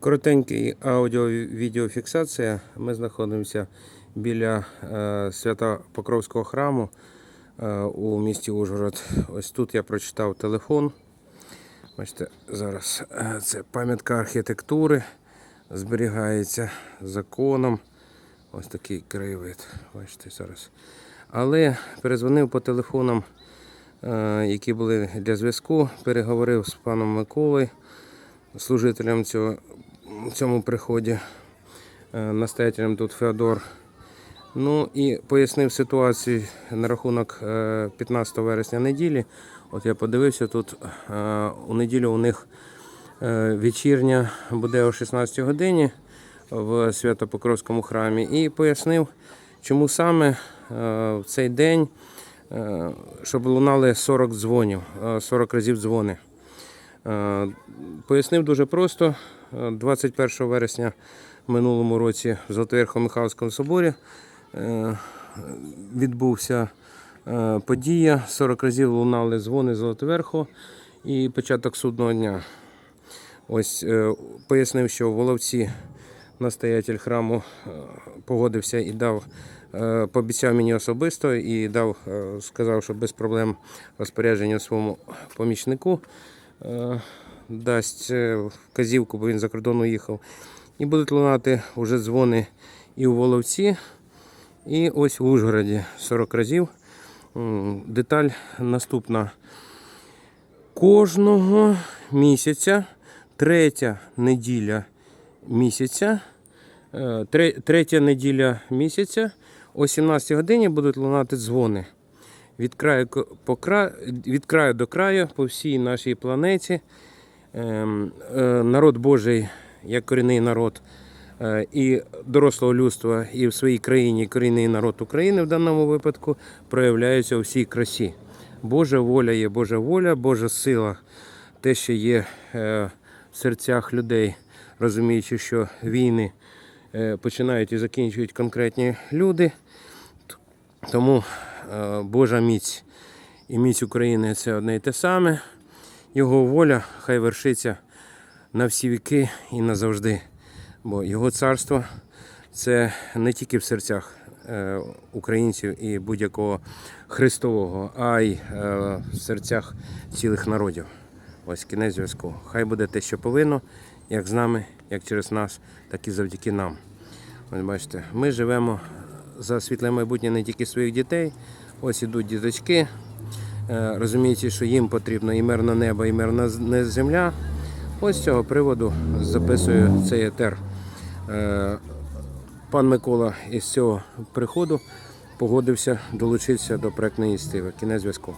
Коротенький аудіо-відеофіксація. Ми знаходимося біля е, Свято-Покровського храму е, у місті Ужгород. Ось тут я прочитав телефон. Бачите, зараз е, це пам'ятка архітектури, зберігається законом. Ось такий краєвид. Бачите зараз. Але перезвонив по телефонам, які були для зв'язку, переговорив з паном Миколою служителем цього, цьому приході, е, настоятелем тут Феодор. Ну і пояснив ситуацію на рахунок е, 15 вересня неділі. От я подивився тут е, у неділю у них е, вечірня буде о 16 годині в Свято-Покровському храмі і пояснив, чому саме е, в цей день, е, щоб лунали 40 дзвонів, е, 40 разів дзвони. Е, Пояснив дуже просто. Е, 21 вересня минулому році в Золотоверхо-Михайловському соборі е, відбувся е, подія. 40 разів лунали дзвони Золотоверху і початок судного дня. Ось е, пояснив, що Воловці настоятель храму е, погодився і дав, е, пообіцяв мені особисто і дав, е, сказав, що без проблем розпорядження своєму помічнику е, дасть е, вказівку, бо він за кордон уїхав. І будуть лунати вже дзвони і у Воловці, і ось в Ужгороді 40 разів. Деталь наступна. Кожного місяця, третя неділя місяця, е, тре- третя неділя місяця о 17 годині будуть лунати дзвони. Від краю, по кра... від краю до краю по всій нашій планеті. Ем, е, Народ Божий, як корінний народ, е, і дорослого людства, і в своїй країні корінний народ України в даному випадку проявляються у всій красі. Божа воля є Божа воля, Божа сила, те, що є е, в серцях людей, розуміючи, що війни починають і закінчують конкретні люди. Тому Божа міць і міць України це одне і те саме. Його воля хай вершиться на всі віки і назавжди. Бо його царство це не тільки в серцях е, українців і будь-якого христового, а й е, в серцях цілих народів. Ось кінець зв'язку. Хай буде те, що повинно, як з нами, як через нас, так і завдяки нам. Ось бачите, ми живемо за світле майбутнє не тільки своїх дітей. Ось ідуть діточки, е, розуміючи, що їм потрібно і мирне небо, і мирна земля. Ось з цього приводу записую цей етер. Е, Пан Микола із цього приходу погодився долучитися до проектної істиви. Кінець зв'язку.